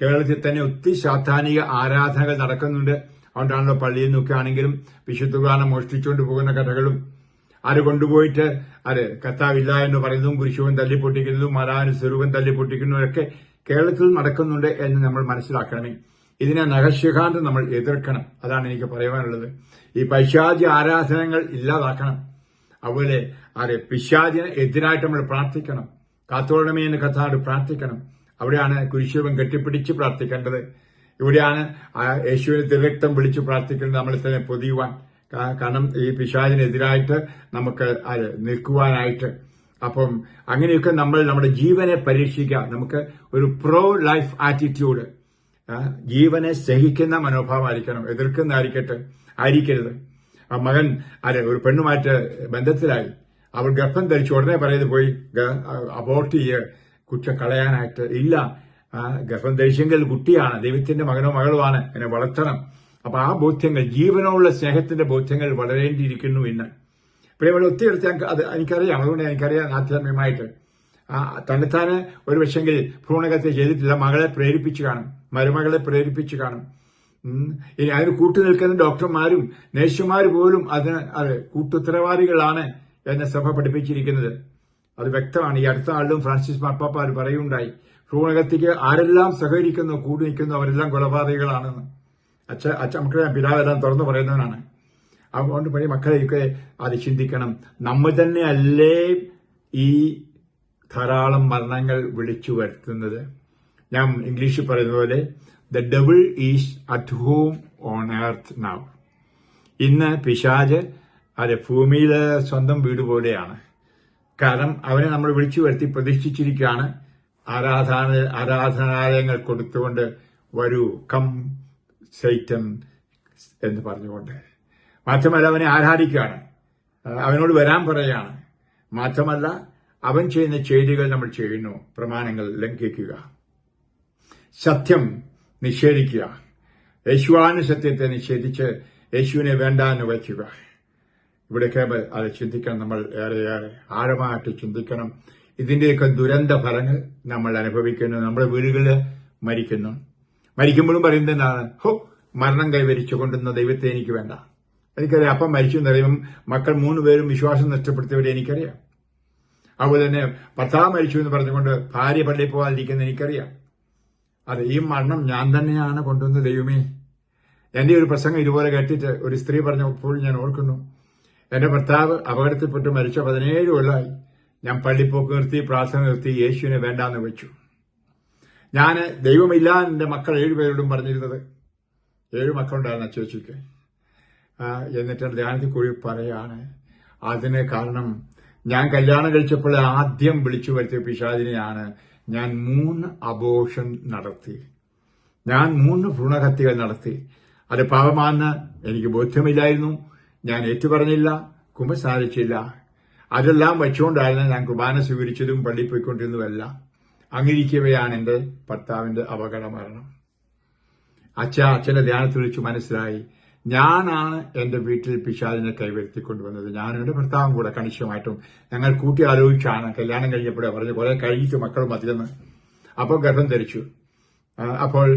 കേരളത്തിൽ തന്നെ ഒത്തിരി സാധാനിക ആരാധനകൾ നടക്കുന്നുണ്ട്. അതുകൊണ്ടാണല്ലോ പള്ളിയിൽ നിന്നൊക്കെ ആണെങ്കിലും മോഷ്ടിച്ചുകൊണ്ട് പോകുന്ന കഥകളും. അത് കൊണ്ടുപോയിട്ട് അത് കത്താവില്ല എന്ന് പറയുന്നതും കുരിശുവൻ തല്ലിപ്പൊട്ടിക്കുന്നതും മരാനും സ്വരൂപം തല്ലിപ്പൊട്ടിക്കുന്നതൊക്കെ കേരളത്തിൽ നടക്കുന്നുണ്ട് എന്ന് നമ്മൾ മനസ്സിലാക്കണമേ. ഇതിനെ നഖശിഖാന്തം നമ്മൾ എതിർക്കണം. അതാണ് എനിക്ക് പറയുവാനുള്ളത് ഈ പൈശാചി ആരാധനകൾ ഇല്ലാതാക്കണം. അതുപോലെ അത് പിശാചിന് എതിരായിട്ട് നമ്മൾ പ്രാർത്ഥിക്കണം. കാത്തോളമേ എന്ന് കഥാട് പ്രാർത്ഥിക്കണം. അവിടെയാണ് കുരിശുവം കെട്ടിപ്പിടിച്ച് പ്രാർത്ഥിക്കേണ്ടത്. ഇവിടെയാണ് യേശുവിനെ തിരക്തം വിളിച്ച് പ്രാർത്ഥിക്കുന്നത് നമ്മളെ തന്നെ പൊതിയുവാൻ. കാരണം ഈ പിശാചിനെതിരായിട്ട് നമുക്ക് നിൽക്കുവാനായിട്ട്. അപ്പം അങ്ങനെയൊക്കെ നമ്മൾ നമ്മുടെ ജീവനെ പരീക്ഷിക്കുക നമുക്ക് ഒരു പ്രോ ലൈഫ് ആറ്റിറ്റ്യൂഡ് ജീവനെ സഹിക്കുന്ന മനോഭാവമായിരിക്കണം. എതിർക്കുന്നതായിരിക്കട്ടെ. ആയിരിക്കരുത്. ആ മകൻ അല്ലെ ഒരു പെണ്ണുമായിട്ട് ബന്ധത്തിലായി. അവൾ ഗർഭം ധരിച്ചു ഉടനെ പറയുന്നത് പോയി അബോർട്ട് ചെയ്യുക കുറ്റം കളയാനായിട്ട്. ഇല്ല. ഗർഭം ധരിച്ചെങ്കിൽ കുട്ടിയാണ് ദൈവത്തിന്റെ മകനോ മകളോ ആണ് എന്നെ വളർത്തണം. അപ്പൊ ആ ബോധ്യങ്ങൾ ജീവനോടുള്ള സ്നേഹത്തിന്റെ ബോധ്യങ്ങൾ വളരേണ്ടിയിരിക്കുന്നു ഇന്ന്. പ്രിയമുള്ള ഒത്തിരി അത് എനിക്കറിയാം. അതുകൊണ്ട് എനിക്കറിയാം ആധ്യാത്മികമായിട്ട് തന്നെത്താന് ഒരു പക്ഷെങ്കിൽ ഭ്രൂണഹത്യ ചെയ്തിട്ടില്ല. മകളെ പ്രേരിപ്പിച്ചു കാണും. മരുമകളെ പ്രേരിപ്പിച്ചു കാണും. ഇനി അതിന് കൂട്ടു നിൽക്കുന്ന ഡോക്ടർമാരും നേഴ്സുമാർ പോലും അതിന് അത് കൂട്ടുത്തരവാദികളാണ് എന്നെ സഭ പഠിപ്പിച്ചിരിക്കുന്നത്. അത് വ്യക്തമാണ്. ഈ അടുത്ത ആളിലും ഫ്രാൻസിസ് മാർപ്പാപ്പാർ പറയുണ്ടായി ഭ്രൂണഹത്യക്ക് ആരെല്ലാം സഹകരിക്കുന്നു കൂടി നിൽക്കുന്നു അവരെല്ലാം കൊലപാതകങ്ങളാണെന്ന് അച്ഛ അച്ഛ മക്കളെ പിതാവെല്ലാം തുറന്നു പറയുന്നവനാണ്. അതുകൊണ്ട് പറയും മക്കളെയൊക്കെ അത് ചിന്തിക്കണം. നമ്മൾ തന്നെയല്ലേ ഈ ധാരാളം മരണങ്ങൾ വിളിച്ചു വരുത്തുന്നത്. ഞാൻ ഇംഗ്ലീഷിൽ പറയുന്ന പോലെ the double is at home on earth now ഇന്ന് പിശാജ് അതെ ഭൂമിയിലെ സ്വന്തം വീട് പോലെയാണ്. കാരണം അവനെ നമ്മൾ വിളിച്ചു വരുത്തി പ്രതീക്ഷിച്ചിരിക്കുകയാണ് ആരാധന ആരാധനാലയങ്ങൾ കൊടുത്തുകൊണ്ട് വരൂ കം സൈറ്റൻ എന്ന് പറഞ്ഞുകൊണ്ട്. മാത്രമല്ല അവനെ ആരാധിക്കുകയാണ്. അവനോട് വരാൻ പറയുകയാണ്. മാത്രമല്ല അവൻ ചെയ്യുന്ന ചെയ്തികൾ നമ്മൾ ചെയ്യുന്നു. പ്രമാണങ്ങൾ ലംഘിക്കുക. സത്യം നിഷേധിക്കുക. യേശുവാന് സത്യത്തെ നിഷേധിച്ച് യേശുവിനെ വേണ്ട എന്ന് വയ്ക്കുക ഇവിടെ കേബൽ അത് ചിന്തിക്കണം. നമ്മൾ ഏറെയേറെ ആഴമായിട്ട് ചിന്തിക്കണം. ഇതിന്റെയൊക്കെ ദുരന്ത ഫലങ്ങൾ നമ്മൾ അനുഭവിക്കുന്നു. നമ്മുടെ വീടുകളിൽ മരിക്കുന്നു. മരിക്കുമ്പോഴും പറയുന്നത് എന്താണ്? ഹോ മരണം കൈവരിച്ചു കൊണ്ടുവന്ന ദൈവത്തെ എനിക്ക് വേണ്ട. എനിക്കറിയാം. അപ്പം മരിച്ചു എന്നറിയുമ്പം മക്കൾ മൂന്ന് പേരും വിശ്വാസം നഷ്ടപ്പെടുത്തിയവരെ എനിക്കറിയാം. അതുപോലെ തന്നെ ഭർത്താവ് മരിച്ചു എന്ന് പറഞ്ഞുകൊണ്ട് ഭാര്യ പള്ളിയിൽ പോകാതിരിക്കുന്ന എനിക്കറിയാം. അത് ഈ മരണം ഞാൻ തന്നെയാണ് കൊണ്ടുവന്ന ദൈവമേ. എന്റെ ഒരു പ്രസംഗം ഇതുപോലെ കേട്ടിട്ട് ഒരു സ്ത്രീ പറഞ്ഞപ്പോൾ ഞാൻ ഓർക്കുന്നു. എന്റെ ഭർത്താവ് അപകടത്തിൽപ്പെട്ട് മരിച്ച പതിനേഴ് കൊല്ലമായി ഞാൻ പള്ളിപ്പോക്ക് നിർത്തി പ്രാർത്ഥന നിർത്തി യേശുവിനെ വേണ്ടാന്ന് വെച്ചു. ഞാൻ ദൈവമില്ല എന്റെ മക്കൾ ഏഴുപേരോടും പറഞ്ഞിരുന്നത്. ഏഴ് മക്കളുണ്ടായിരുന്നു ചേച്ചിക്ക് എന്നിട്ട് ധ്യാനത്തിൽ കൂടി പറയാണ് അതിന് കാരണം ഞാൻ കല്യാണം കഴിച്ചപ്പോൾ ആദ്യം വിളിച്ചു വരുത്തിയ പിശാചിനെയാണ് ഞാൻ മൂന്ന് അബോഷൻ നടത്തി. ഞാൻ മൂന്ന് ഭ്രൂണഹത്യകൾ നടത്തി. അത് പാപമാണെന്ന് എനിക്ക് ബോധ്യമില്ലായിരുന്നു. ഞാൻ ഏറ്റുപറഞ്ഞില്ല കുമ്പസാരിച്ചില്ല. അതെല്ലാം വെച്ചുകൊണ്ടായിരുന്നു ഞാൻ കുർബാന സ്വീകരിച്ചതും പള്ളി പോയിക്കൊണ്ടിരുന്നതുമല്ല അങ്ങിരിക്കവെയാണ് എന്റെ ഭർത്താവിന്റെ അപകട മരണം അച്ഛ അച്ഛന്റെ ധ്യാനത്തിൽ വെച്ച് മനസ്സിലായി. ഞാനാണ് എന്റെ വീട്ടിൽ പിശാദിനെ കൈവരുത്തിക്കൊണ്ടുവന്നത് ഞാനും എന്റെ ഭർത്താവും കൂടെ കണിശമായിട്ടും ഞങ്ങൾ കൂട്ടി ആലോചിച്ചാണ് കല്യാണം കഴിഞ്ഞപ്പോഴേ പറഞ്ഞു കുറെ കഴിച്ചു മക്കളും മതിയെന്ന്. അപ്പോൾ ഗർഭം ധരിച്ചു. അപ്പോൾ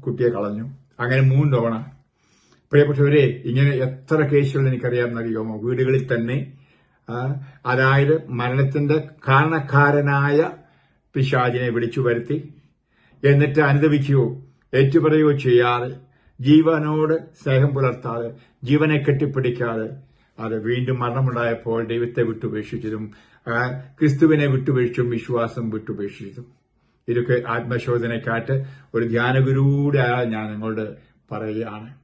കുട്ടിയെ കളഞ്ഞു. അങ്ങനെ മൂന്ന് തവണ. പ്രിയപ്പെട്ടവരെ ഇങ്ങനെ എത്ര കേസുകൾ എനിക്കറിയാമെന്നറിയാമോ വീടുകളിൽ തന്നെ അതായത് മരണത്തിന്റെ കാരണക്കാരനായ പിശാചിനെ വിളിച്ചു വരുത്തി. എന്നിട്ട് അനുദവിക്കുകയോ ഏറ്റുപറയുകയോ ചെയ്യാതെ ജീവനോട് സ്നേഹം പുലർത്താതെ ജീവനെ കെട്ടിപ്പിടിക്കാതെ അത് വീണ്ടും മരണമുണ്ടായപ്പോൾ ദൈവത്തെ വിട്ടുപേക്ഷിച്ചതും ക്രിസ്തുവിനെ വിട്ടുപേക്ഷിച്ചും വിശ്വാസം വിട്ടുപേക്ഷിച്ചതും. ഇതൊക്കെ ആത്മശോധനയ്ക്കായിട്ട് ഒരു ധ്യാനഗുരുവിടെ ഞാൻ നിങ്ങളോട് പറയുകയാണ്.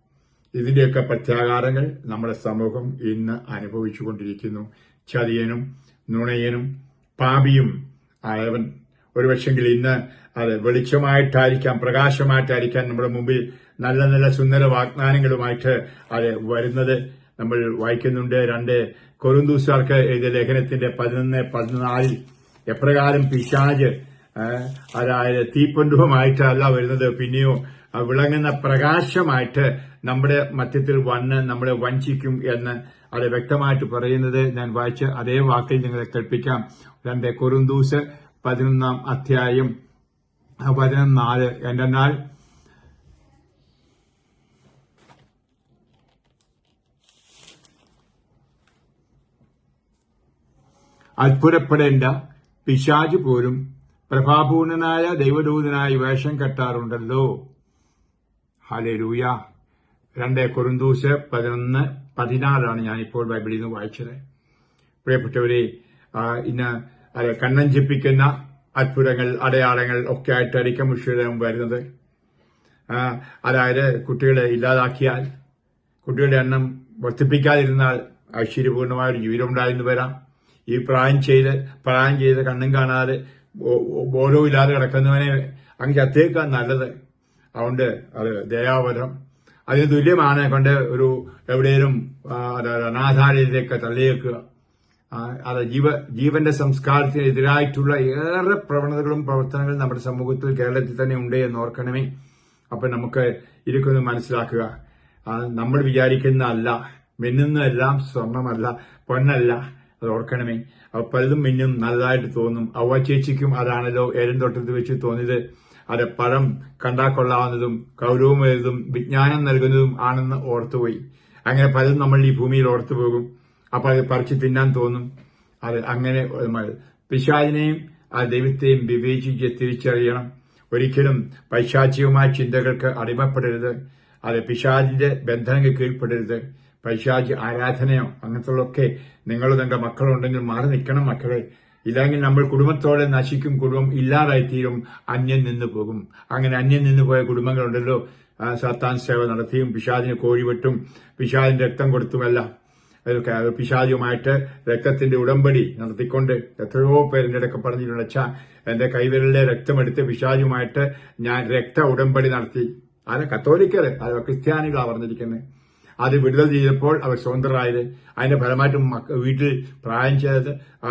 ഇതിന്റെയൊക്കെ പ്രത്യാഘാതങ്ങൾ നമ്മുടെ സമൂഹം ഇന്ന് അനുഭവിച്ചുകൊണ്ടിരിക്കുന്നു. ചതിയനും നുണയനും പാപിയും ആയവൻ. ഒരുപക്ഷെങ്കിൽ ഇന്ന് അത് വെളിച്ചമായിട്ടായിരിക്കാം പ്രകാശമായിട്ടായിരിക്കാം നമ്മുടെ മുമ്പിൽ നല്ല നല്ല സുന്ദര വാഗ്ദാനങ്ങളുമായിട്ട് അത് വരുന്നത്. നമ്മൾ വായിക്കുന്നുണ്ട് രണ്ട് കൊറുന്തൂസാർക്ക് എഴുതിയ ലേഖനത്തിന്റെ പതിനൊന്ന് പതിനാലിൽ എപ്രകാരം പിശാജ് അതായത് തീപ്പണ്ടുവുമായിട്ടല്ല വരുന്നത്. പിന്നെയോ വിളങ്ങുന്ന പ്രകാശമായിട്ട് നമ്മുടെ മധ്യത്തിൽ വന്ന് നമ്മളെ വഞ്ചിക്കും എന്ന് അത് വ്യക്തമായിട്ട് പറയുന്നത് ഞാൻ വായിച്ച അതേ വാക്കിൽ നിങ്ങളെ കേൾപ്പിക്കാം. രണ്ട് കുറുന്തൂസ് പതിനൊന്നാം അധ്യായം പതിനൊന്നാൽ. എന്തെന്നാൽ അത്ഭുതപ്പെടേണ്ട പിശാജ് പോലും പ്രഭാപൂർണനായ ദൈവദൂതനായി വേഷം കെട്ടാറുണ്ടല്ലോ. ഹലരൂയ രണ്ട് കുറുന്തൂസ് പതിനൊന്ന് പതിനാറാണ് ഞാനിപ്പോൾ ബൈബിളിൽ നിന്ന് വായിച്ചത്. പ്രിയപ്പെട്ടവരെ ഇന്ന് അത് കണ്ണഞ്ചിപ്പിക്കുന്ന അത്ഭുതങ്ങൾ അടയാളങ്ങൾ ഒക്കെ ആയിട്ട് ആയിട്ടായിരിക്കും മുഷിയുടെ വരുന്നത്. അതായത് കുട്ടികളെ ഇല്ലാതാക്കിയാൽ കുട്ടികളുടെ എണ്ണം വർദ്ധിപ്പിക്കാതിരുന്നാൽ ഐശ്വര്യപൂർണമായ ഒരു ജീവിതം ഉണ്ടായിരുന്നു വരാം. ഈ പ്രായം ചെയ്ത് പ്രായം ചെയ്ത് കണ്ണും കാണാതെ ബോധവുമില്ലാതെ കിടക്കുന്നവനെ അങ്ങ് ചത്തേക്കാൻ നല്ലത്. അതുകൊണ്ട് അത് ദയാവരം അതിന് തുല്യമാണ് കൊണ്ട് ഒരു എവിടെയും അനാഥാലയത്തിലേക്ക് തള്ളിയേക്കുക. അത് ജീവ ജീവന്റെ സംസ്കാരത്തിന് എതിരായിട്ടുള്ള ഏറെ പ്രവണതകളും പ്രവർത്തനങ്ങളും നമ്മുടെ സമൂഹത്തിൽ കേരളത്തിൽ തന്നെ ഉണ്ട് എന്ന് ഓർക്കണമേ. അപ്പൊ നമുക്ക് ഇതൊക്കെ മനസ്സിലാക്കുക. നമ്മൾ വിചാരിക്കുന്ന അല്ല മിന്നുന്നതെല്ലാം സ്വർണമല്ല പൊന്നല്ല. അത് ഓർക്കണമേ. അവ പലതും മിന്നും നല്ലതായിട്ട് തോന്നും. അവ ചേച്ചിക്കും അതാണല്ലോ ഏഴൻ തൊട്ടത്തിൽ വെച്ച് തോന്നിയത്. അത് പഴം കണ്ടാ കൊള്ളാവുന്നതും കൗരവമേതും വിജ്ഞാനം നൽകുന്നതും ആണെന്ന് ഓർത്തുപോയി. അങ്ങനെ പലതും നമ്മൾ ഈ ഭൂമിയിൽ ഓർത്തു പോകും. അപ്പൊ അത് പറിച്ച് തിന്നാൻ തോന്നും. അത് അങ്ങനെ പിശാചിനെയും ആ ദൈവത്തെയും വിവേചിച്ച് തിരിച്ചറിയണം. ഒരിക്കലും പൈശാചികമായ ചിന്തകൾക്ക് അടിമപ്പെടരുത്. അത് പിശാചിന്റെ ബന്ധനങ്ങൾ കീഴ്പ്പെടരുത്. പൈശാചി ആരാധനയോ അങ്ങനത്തുള്ളൊക്കെ നിങ്ങൾ നിങ്ങളുടെ മക്കളുണ്ടെങ്കിൽ മാറി നിൽക്കണം മക്കളെ. ഇല്ലെങ്കിൽ നമ്മൾ കുടുംബത്തോടെ നശിക്കും കുടുംബം ഇല്ലാതായിത്തീരും അന്യം നിന്ന് പോകും. അങ്ങനെ അന്യം നിന്ന് പോയ കുടുംബങ്ങളുണ്ടല്ലോ. സത്താൻ സേവ നടത്തിയും പിശാദിന് കോഴിവെട്ടും പിശാദിന് രക്തം കൊടുത്തുമല്ല അതൊക്കെ അത് രക്തത്തിന്റെ ഉടമ്പടി നടത്തിക്കൊണ്ട് എത്രയോ പേരിന്റെ ഇടയ്ക്ക് പറഞ്ഞിട്ടുണ്ട് അച്ഛാ എന്റെ കൈവിരലിലെ രക്തമെടുത്ത് പിശാചുമായിട്ട് ഞാൻ രക്ത ഉടമ്പടി നടത്തി. അത് കത്തോലിക്കര്? അത് ക്രിസ്ത്യാനികളാണ് പറഞ്ഞിരിക്കുന്നത് അത് വിടുതൽ ചെയ്തപ്പോൾ അവർ സ്വതന്ത്രരായത്. അതിന്റെ ഫലമായിട്ട് വീട്ടിൽ പ്രായം ചെയ്തത് ആ,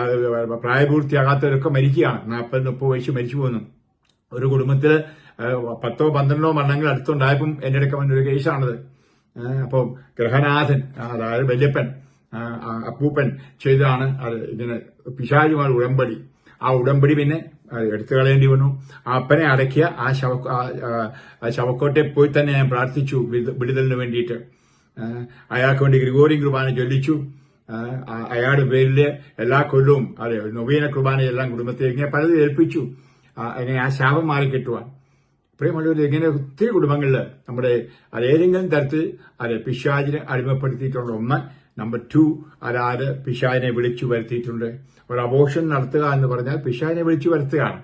പ്രായപൂർത്തിയാകാത്തവരൊക്കെ മരിക്കുകയാണ്. നാൽപ്പത് മുപ്പത് വയസ്സ് മരിച്ചു പോകുന്നു ഒരു കുടുംബത്തിൽ പത്തോ പന്ത്രണ്ടോ മരണങ്ങൾ അടുത്തുണ്ടായപ്പം എന്റെ അടുക്ക വന്നൊരു കേസാണത്. അപ്പോൾ ഗ്രഹനാഥൻ അതായത് വല്യപ്പൻ അപ്പൂപ്പൻ ചെയ്തതാണ് അത് ഇങ്ങനെ പിശാചുമായി ഉടമ്പടി. ആ ഉടമ്പടി പിന്നെ എടുത്തു കളയേണ്ടി വന്നു. ആ അപ്പനെ അടക്കിയ ആ ശവ ശവക്കോട്ടെ പോയി തന്നെ ഞാൻ പ്രാർത്ഥിച്ചു വിടുതലിന് വേണ്ടിയിട്ട്. അയാൾക്ക് വേണ്ടി ഗ്രിഗോറിയൻ കുർബാന ചൊല്ലിച്ചു. അയാളുടെ പേരിൽ എല്ലാ കൊല്ലവും അതെ നൊവീന കുർബാനയെല്ലാം കുടുംബത്തെ ഇങ്ങനെ പലതും ഏൽപ്പിച്ചു. ആ, എങ്ങനെ ആ ശാപം മാറി കിട്ടുവാൻ. പ്രിയമുള്ളവർ ഇങ്ങനെ ഒത്തിരി കുടുംബങ്ങളിൽ നമ്മുടെ അത് ഏതെങ്കിലും തരത്തിൽ അത് പിശാചിനെ അടിമപ്പെടുത്തിയിട്ടുള്ള ഒന്ന് നമ്പർ ടു അതാത് പിശാചിനെ വിളിച്ചു വരുത്തിയിട്ടുണ്ട്. ഒരു അബോഷൻ നടത്തുക എന്ന് പറഞ്ഞാൽ പിശാചിനെ വിളിച്ചു വരുത്തുകയാണ്.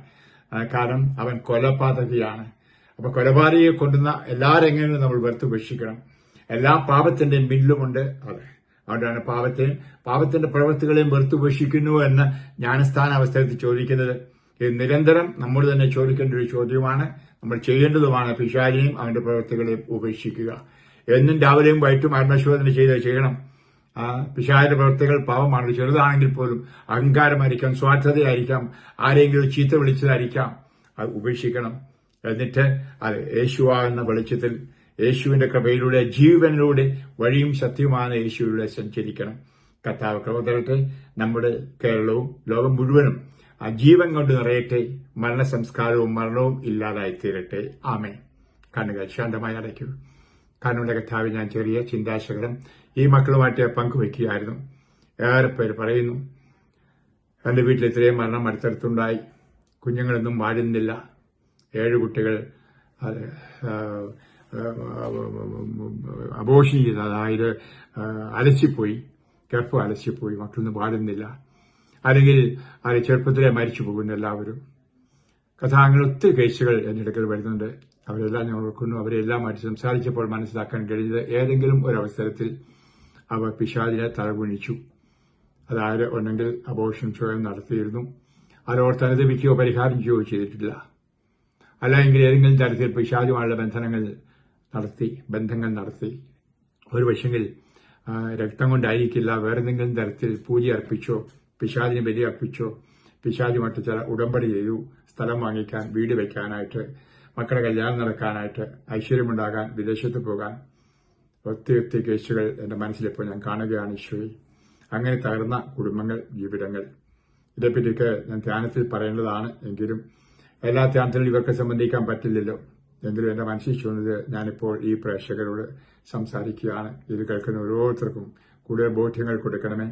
കാരണം അവൻ കൊലപാതകയാണ്. അപ്പൊ കൊലപാതകയെ കൊണ്ടുന്ന എല്ലാ രംഗങ്ങളും നമ്മൾ വെറുത്തുപേക്ഷിക്കണം എല്ലാ പാപത്തിന്റെയും ബില്ലുമുണ്ട് അതെ. അതുകൊണ്ടാണ് പാപത്തെ പാപത്തിന്റെ പ്രവൃത്തികളെയും വെറുത്തുപേക്ഷിക്കുന്നു എന്ന് ജ്ഞാനസ്ഥാന അവസ്ഥയിൽ ചോദിക്കുന്നത്. ഇത് നിരന്തരം നമ്മൾ തന്നെ ചോദിക്കേണ്ട ഒരു ചോദ്യമാണ്. നമ്മൾ ചെയ്യേണ്ടതുമാണ് പിശാചിനെയും അവന്റെ പ്രവൃത്തികളെയും ഉപേക്ഷിക്കുക. എന്നും രാവിലെയും വൈകിട്ടും ആത്മശോധന ചെയ്ത് ചെയ്യണം. ആ പിശാചിന്റെ പ്രവൃത്തികൾ പാവമാണ് ചെറുതാണെങ്കിൽ പോലും അഹങ്കാരമായിരിക്കാം സ്വാർത്ഥതയായിരിക്കാം ആരെങ്കിലും ചീത്ത വിളിച്ചതായിരിക്കാം. അത് ഉപേക്ഷിക്കണം. എന്നിട്ട് അത് യേശുവാകുന്ന വെളിച്ചത്തിൽ യേശുവിന്റെ കൃപയിലൂടെ ജീവനിലൂടെ വഴിയും സത്യവുമാണ് യേശുവിലൂടെ സഞ്ചരിക്കണം. കർത്താവ് കൃപ തരട്ടെ. നമ്മുടെ കേരളവും ലോകം മുഴുവനും ആ ജീവൻ കൊണ്ട് നിറയട്ടെ. മരണ സംസ്കാരവും മരണവും ഇല്ലാതായി തീരട്ടെ ആമേ കണ്ണുകൾ ശാന്തമായി അടയ്ക്കൂ. കണ്ണുടെ കഥാവ് ഞാൻ ചെറിയ ചിന്താശകലം ഈ മക്കളുമായിട്ട് പങ്കുവയ്ക്കുകയായിരുന്നു ഏറെ പേര് പറയുന്നു എന്റെ വീട്ടിൽ ഇത്രയും മരണം അടുത്തടുത്തുണ്ടായി. കുഞ്ഞുങ്ങളൊന്നും വാഴുന്നില്ല. ഏഴ് കുട്ടികൾ അബോഷൻ ചെയ്ത് അതായത് അലച്ചിപ്പോയി. ഗർഭം അലസിപ്പോയി മക്കളൊന്നും പാടുന്നില്ല. അല്ലെങ്കിൽ അത് ചെറുപ്പത്തിലെ മരിച്ചു പോകുന്നു എല്ലാവരും. കഥ അങ്ങനെ ഒത്തിരി കേസുകൾ എന്റെ അടുക്കൽ വരുന്നുണ്ട്. അവരെല്ലാം ഞാൻ ഓർക്കുന്നു. അവരെല്ലാമായിട്ട് സംസാരിച്ചപ്പോൾ മനസ്സിലാക്കാൻ കഴിഞ്ഞത് ഏതെങ്കിലും ഒരു അവസരത്തിൽ അവർ പിശാദിനെ തലകുണിച്ചു അതായത് ഒന്നെങ്കിൽ അബോഷൻ സ്വയം നടത്തിയിരുന്നു. അതോർത്ത് തനതിപ്പിക്കുകയോ പരിഹാരം ചെയ്യുകയോ ചെയ്തിട്ടില്ല അല്ലെങ്കിൽ ഏതെങ്കിലും തരത്തിൽ പിശാചുമായുള്ള ബന്ധനങ്ങൾ നടത്തി ബന്ധങ്ങൾ നടത്തി. ഒരു പക്ഷെങ്കിൽ രക്തം കൊണ്ടായിരിക്കില്ല വേറെന്തെങ്കിലും തരത്തിൽ പൂജ അർപ്പിച്ചോ പിശാചിന് ബലി അർപ്പിച്ചോ പിശാചുമായിട്ട് ചില ഉടമ്പടി ചെയ്തു സ്ഥലം വാങ്ങിക്കാൻ വീട് വെക്കാനായിട്ട് മക്കളുടെ കല്യാണം നടക്കാനായിട്ട് ഐശ്വര്യമുണ്ടാകാൻ വിദേശത്ത് പോകാൻ ഒത്തിരി ഒത്തിരി കേസുകൾ എന്റെ മനസ്സിലിപ്പോൾ ഞാൻ കാണുകയാണ് ഈശ്വരി അങ്ങനെ തകർന്ന കുടുംബങ്ങൾ ജീവിതങ്ങൾ. ഇതേപ്പറ്റിയൊക്കെ ഞാൻ ധ്യാനത്തിൽ പറയേണ്ടതാണ് എങ്കിലും എല്ലാ ധ്യാനത്തിലും ഇവർക്ക് സംബന്ധിക്കാൻ പറ്റില്ലല്ലോ. എങ്കിലും എന്റെ മനസ്സിൽ ചോദിച്ചത് ഞാനിപ്പോൾ ഈ പ്രേക്ഷകരോട് സംസാരിക്കുകയാണ്. ഇത് കേൾക്കുന്ന ഓരോരുത്തർക്കും കൂടുതൽ ബോധ്യങ്ങൾ കൊടുക്കണമേ.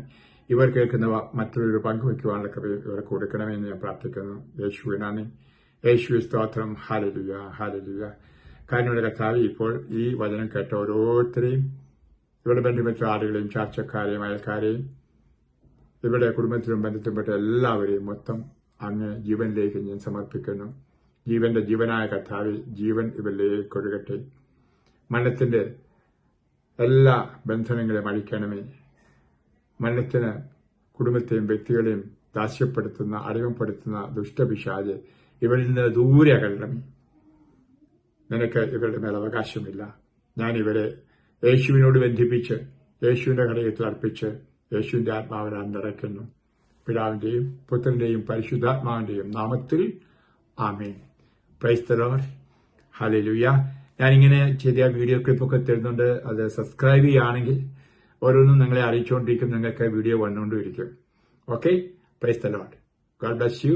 ഇവർ കേൾക്കുന്നവ മറ്റുള്ളവർ പങ്കുവയ്ക്കുവാനുള്ള കൃപയും ഇവർക്ക് കൊടുക്കണമേ എന്ന് ഞാൻ പ്രാർത്ഥിക്കുന്നു. യേശുവിനാണ്. യേശു സ്തോത്രം. ഹാലലുയ ഹാലലുയ കാരണയുടെ കർത്താവ് ഇപ്പോൾ ഈ വചനം കേട്ട ഓരോരുത്തരെയും ഇവിടെ ബന്ധപ്പെട്ട ആളുകളെയും ചാർച്ചക്കാരെയും അയൽക്കാരെയും ഇവിടെ കുടുംബത്തിലും ബന്ധത്തിൽപ്പെട്ട എല്ലാവരെയും മൊത്തം അങ്ങ് ജീവനിലേക്ക് ഞാൻ സമർപ്പിക്കുന്നു. ജീവന്റെ ജീവനായ കർത്താവ് ജീവൻ ഇവരിലേക്ക് ഒഴുകട്ടെ. മരണത്തിന്റെ എല്ലാ ബന്ധനങ്ങളെയും അഴിക്കണമേ. മരണത്തിന് കുടുംബത്തെയും വ്യക്തികളെയും ദാസ്യപ്പെടുത്തുന്ന അടിമപ്പെടുത്തുന്ന ദുഷ്ടപിശാജ് ഇവരിൽ നിന്ന് ദൂരെ അകലണമേ. നിനക്ക് ഇവരുടെ മേൽ അവകാശമില്ല. ഞാൻ ഇവരെ യേശുവിനോട് ബന്ധിപ്പിച്ച് യേശുവിന്റെ ഘടകത്തിൽ അർപ്പിച്ച് യേശുവിന്റെ ആത്മാവിനാൽ നിറയ്ക്കുന്നു. പിതാവിന്റെയും പുത്രന്റെയും പരിശുദ്ധാത്മാവിന്റെയും നാമത്തിൽ ആമേൻ. പ്രൈസ്തലോർ ഹലലുയ ഞാനിങ്ങനെ ചെറിയ വീഡിയോ ക്ലിപ്പൊക്കെ തരുന്നുണ്ട് അത് സബ്സ്ക്രൈബ് ചെയ്യുകയാണെങ്കിൽ ഓരോന്നും നിങ്ങളെ അറിയിച്ചുകൊണ്ടിരിക്കും. നിങ്ങൾക്ക് വീഡിയോ വന്നുകൊണ്ടിരിക്കും okay praise the Lord God bless you